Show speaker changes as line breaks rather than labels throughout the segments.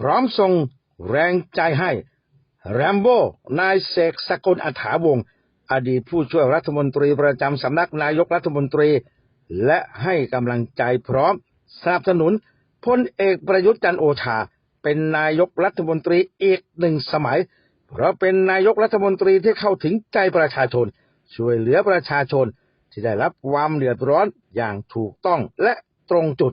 พร้อมส่งแรงใจให้แรมโบ้นายเสกสกลอัฐาวงศ์อดีตผู้ช่วยรัฐมนตรีประจำสำนักนายกรัฐมนตรี และให้กำลังใจพร้อมสนับสนุนพลเอกประยุทธ์จันโอชา เป็นนายกรัฐมนตรีอีกหนึ่งสมัย เพราะเป็นนายกรัฐมนตรีที่เข้าถึงใจประชาชน ช่วยเหลือประชาชนที่ได้รับความเดือดร้อนอย่างถูกต้องและตรงจุด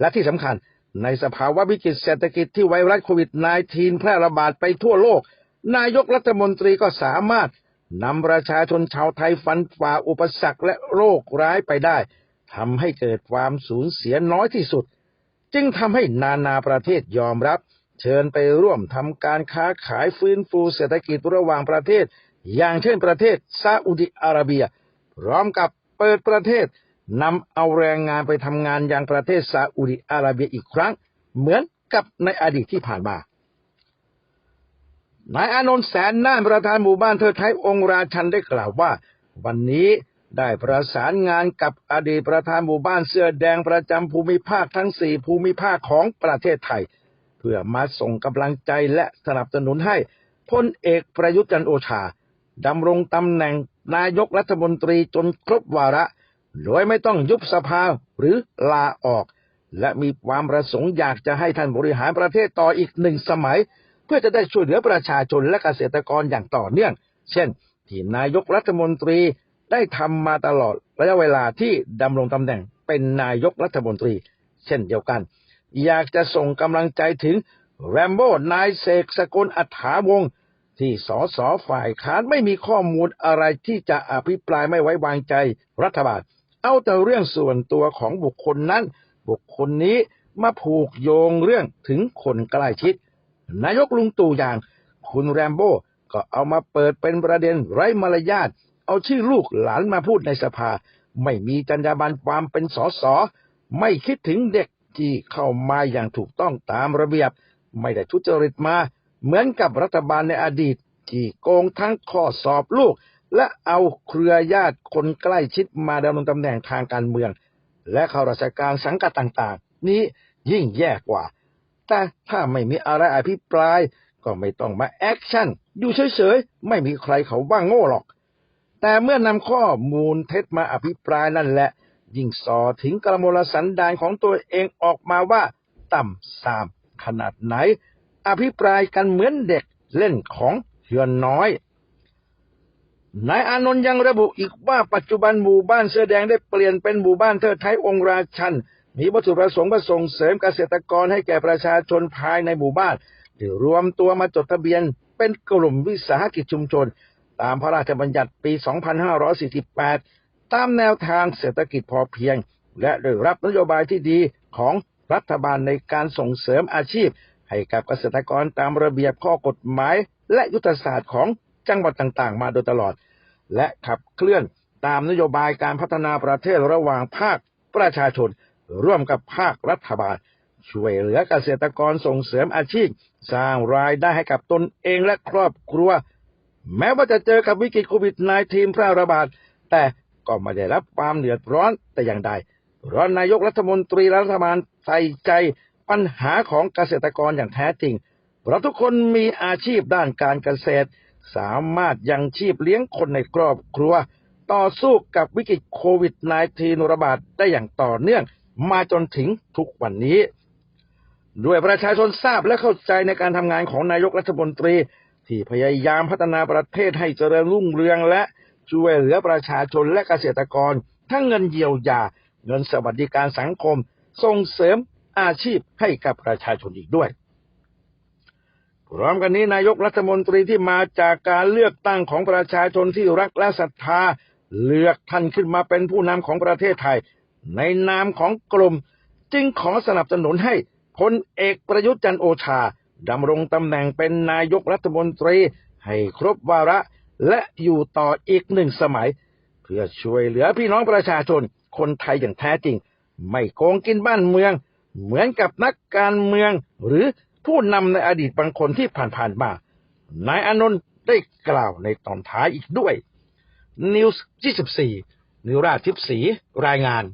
และที่สำคัญ ในสภาวะวิกฤตเศรษฐกิจที่ไวรัสโควิด -19 แพร่ระบาดไปทั่วโลก นายกรัฐมนตรีก็สามารถนำประชาชนชาวไทยฟันฝ่าอุปสรรคและโรคร้ายไปได้ทำให้เกิดความสูญเสียน้อยที่สุด จึงทำให้นานาประเทศยอมรับ เชิญไปร่วมทำการค้าขายฟื้นฟูเศรษฐกิจระหว่างประเทศ อย่างเช่นประเทศซาอุดิอาระเบีย พร้อมกับเปิดประเทศ นำเอาแรงงานไปทำงานยังประเทศซาอุดิอาระเบียอีกครั้ง เหมือนกับในอดีตที่ผ่านมานายอานนท์แสนน่านประธานหมู่บ้านเทิดไทยองค์ราชันได้กล่าวว่า วันนี้ได้ประสานงานกับอดีตประธานหมู่บ้านเสื้อแดงประจำภูมิภาคทั้งสี่ภูมิภาคของประเทศไทย เพื่อมาส่งกำลังใจและสนับสนุนให้พลเอกประยุทธ์จันโอชาดำรงตำแหน่งนายกรัฐมนตรีจนครบวาระ โดยไม่ต้องยุบสภาหรือลาออก และมีความประสงค์อยากจะให้ท่านบริหารประเทศต่ออีกหนึ่งสมัย เพื่อจะได้ช่วยเหลือประชาชนและเกษตรกรอย่างต่อเนื่อง เช่น ที่นายกรัฐมนตรีได้ทำมาตลอดระยะเวลาที่ดำรงตำแหน่งเป็นนายกรัฐมนตรี เช่นเดียวกัน อยากจะส่งกำลังใจถึงแรมโบ้นายเสกสกลอัฐาวงศ์ที่สสฝ่ายค้านไม่มีข้อมูลอะไรที่จะอภิปรายไม่ไว้วางใจรัฐบาล เอาแต่เรื่องส่วนตัวของบุคคลนั้น บุคคลนี้มาผูกโยงเรื่องถึงคนใกล้ชิด นายกลุงตู่อย่าง คุณแรมโบ้ก็เอามาเปิดเป็นประเด็นไร้มารยาทเอาชื่อลูกหลานมาพูดในสภา ไม่มีจรรยาบรรณความเป็นสสไม่คิดถึงเด็กที่เข้ามาอย่างถูกต้องตามระเบียบ ไม่ได้ทุจริตมา เหมือนกับรัฐบาลในอดีต ที่โกงทั้งข้อสอบลูก และเอาเครือญาติคนใกล้ชิดมาดำรงตำแหน่งทางการเมือง และข้าราชการสังกัดต่างๆ นี้ยิ่งแย่กว่า แต่ถ้าไม่มีอะไรอภิปราย ก็ไม่ต้องมาแอคชั่น อยู่เฉยๆ ไม่มีใครเขาว่าโง่หรอก แต่เมื่อนำข้อมูลเท็จมาอภิปรายนั่นแหละ ยิ่งสอถึงกระมลสันดานของตัวเองออกมาว่า ต่ำสามขนาดไหน อภิปรายกันเหมือนเด็กเล่นของเหือนน้อย นายอานนท์ยังระบุอีกว่าปัจจุบันหมู่บ้านเสื้อแดงได้เปลี่ยนเป็นหมู่บ้านเทิดไทยองค์ราชัน มีวัตถุประสงค์เพื่อส่งเสริมเกษตรกรให้แก่ประชาชนภายในหมู่บ้านที่รวมตัวมาจดทะเบียนเป็นกลุ่มวิสาหกิจชุมชน ตามพระราชบัญญัติปี 2548 ตามแนวทางเศรษฐกิจพอเพียง และได้รับนโยบายที่ดีของรัฐบาลในการส่งเสริมอาชีพ ให้กับเกษตรกรตามระเบียบข้อกฎหมาย และยุทธศาสตร์ของ จังหวัดต่างๆ มาโดยตลอด และขับเคลื่อนตามนโยบายการพัฒนาประเทศระหว่างภาคประชาชน ร่วมกับภาครัฐบาล ช่วยเหลือเกษตรกรส่งเสริมอาชีพ สร้างรายได้ให้กับตนเองและครอบครัว แม้ว่าจะเจอกับวิกฤตโควิด -19 แพร่ระบาด แต่ก็ไม่ได้รับความเดือดร้อนแต่อย่างใดเพราะนายกรัฐมนตรีรัฐบาลใส่ใจปัญหาของเกษตรกรอย่างแท้จริง เพราะทุกคนมีอาชีพด้านการเกษตร สามารถยังชีพเลี้ยงคนในครอบครัว ต่อสู้กับวิกฤตโควิด -19 ระบาดได้อย่างต่อเนื่องมาจนถึงทุกวันนี้ ด้วยประชาชนทราบและเข้าใจในการทำงานของนายกรัฐมนตรี ที่พยายามพัฒนาประเทศให้เจริญรุ่งเรืองและช่วยเหลือประชาชนและเกษตรกร ทั้งเงินเยียวยา เงินสวัสดิการสังคม ส่งเสริมอาชีพให้กับประชาชนอีกด้วย พร้อมกันนี้นายกรัฐมนตรีที่มาจากการเลือกตั้งของประชาชนที่รักและศรัทธาเลือกท่านขึ้นมาเป็นผู้นำของประเทศไทย ในนามของกลุ่มจึงขอสนับสนุนให้พลเอกประยุทธ์จันโอชาดำรงตำแหน่งเป็นนายกรัฐมนตรี ให้ครบวาระและอยู่ต่ออีกหนึ่งสมัย เพื่อช่วยเหลือพี่น้องประชาชนคนไทยอย่างแท้จริง ไม่โกงกินบ้านเมือง เหมือนกับนักการเมืองหรือ ผู้นำในอดีตบางคนที่ผ่านๆมา นายอานนท์ได้กล่าวในตอนท้ายอีกด้วย News 24นิราชทิพสีรายงาน